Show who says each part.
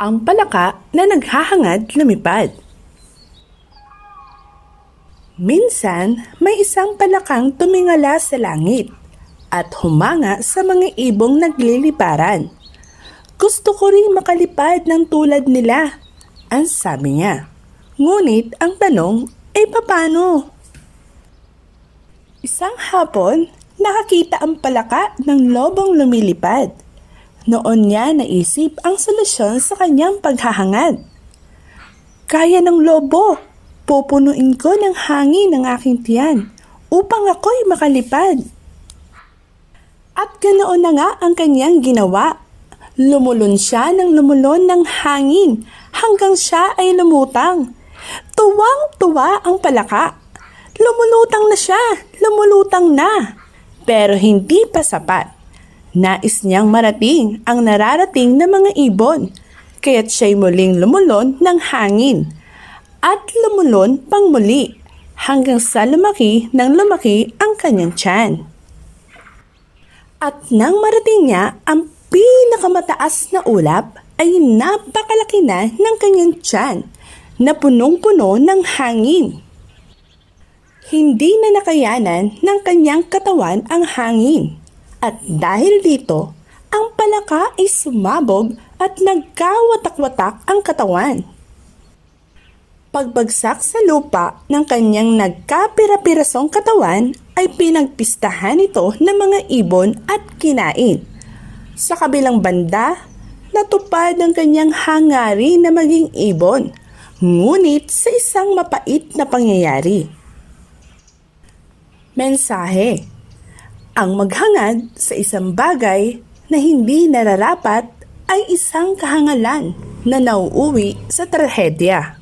Speaker 1: ang palaka na naghahangad lumipad. Minsan, may isang palakang tumingala sa langit at humanga sa mga ibong nagliliparan. Gusto ko rin makalipad ng tulad nila, ang sabi niya. Ngunit ang tanong ay papano? Isang hapon, nakakita ang palaka ng lobong lumilipad. Noon niya naisip ang solusyon sa kanyang paghahangad. Kaya ng lobo, pupunuin ko ng hangin ang aking tiyan upang ako'y makalipad. At ganoon na nga ang kanyang ginawa. Lumulon siya ng lumulon ng hangin hanggang siya ay lumutang. Tuwang-tuwa ang palaka. Lumulutang na siya, lumulutang na. Pero hindi pa sapat. Nais niyang marating ang nararating ng mga ibon, kaya't siya'y muling lumulon ng hangin. At lumulon pang muli hanggang sa lumaki ng lumaki ang kanyang tiyan. At nang marating niya ang pinakamataas na ulap ay napakalaki na ng kanyang tiyan na punong-puno ng hangin. Hindi na nakayanan ng kanyang katawan ang hangin. At dahil dito, ang palaka ay sumabog at nagkawatak-watak ang katawan. Pagbagsak sa lupa ng kanyang nagkapira-pirasong katawan ay pinagpistahan ito ng mga ibon at kinain. Sa kabilang banda, natupad ang kanyang hangarin na maging ibon, ngunit sa isang mapait na pangyayari. Mensahe Ang maghangad sa isang bagay na hindi nararapat ay isang kahangalan na nauuwi sa trahedya.